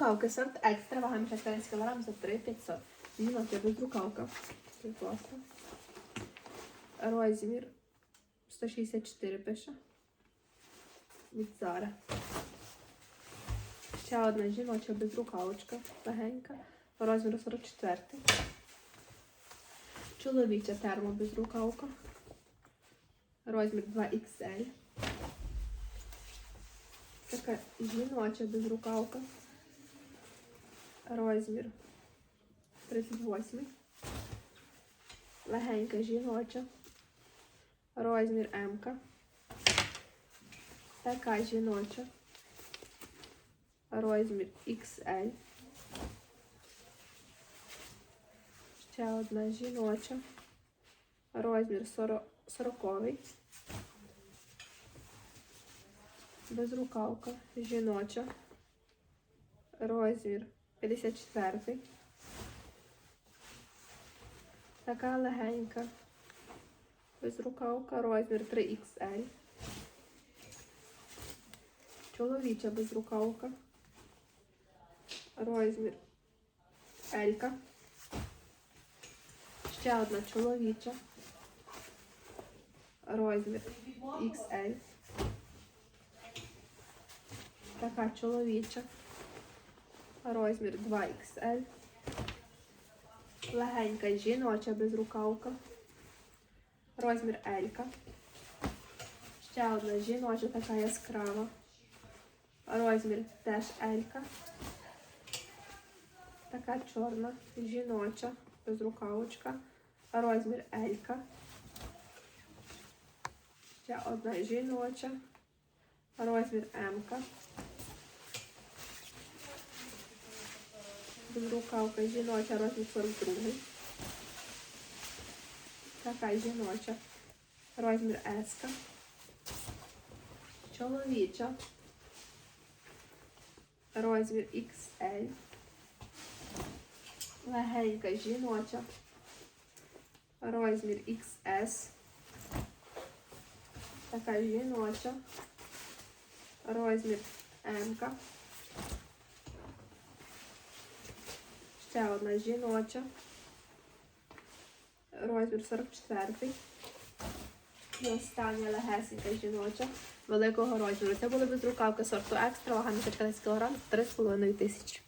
Безрукавки сорт екстра, вага мішка 14 кг за 3500. Жіноча безрукавка. Це класно. Розмір 164 пише. Від Зара. Ще одна жіноча безрукавочка. Легенька. Розмір 44. Чоловіча термобезрукавка. Розмір 2XL. Така жіноча безрукавка. Розмір 38. Легенька жіноча. Розмір М. Така жіноча. Розмір XL. Ще одна жіноча. Розмір 40. 40. Безрукавка жіноча. Розмір 54. Така легенька. Безрукавка, розмір 3XL. Чоловіча безрукавка. Розмір Елька. Ще одна чоловіча. Розмір XL. Така чоловіча. Розмір 2XL. Легенька жіноча безрукавка. Розмір Елька. Ще одна жіноча така яскрава. Розмір теж Елька. Така чорна, жіноча, безрукавочка. Розмір Елька. Ще одна жіноча. Розмір М. Безрукавка жіноча, розмір 42. Така жіноча. Розмір S. Чоловіча. Розмір XL. Легенька жіноча. Розмір XS. Така жіноча. Розмір М. Ще одна жіноча. Розмір 44. І остання легесенька жіноча великого розміру. Це були безрукавки сорту екстра, вага на 15 кг, 3,5 тисячі.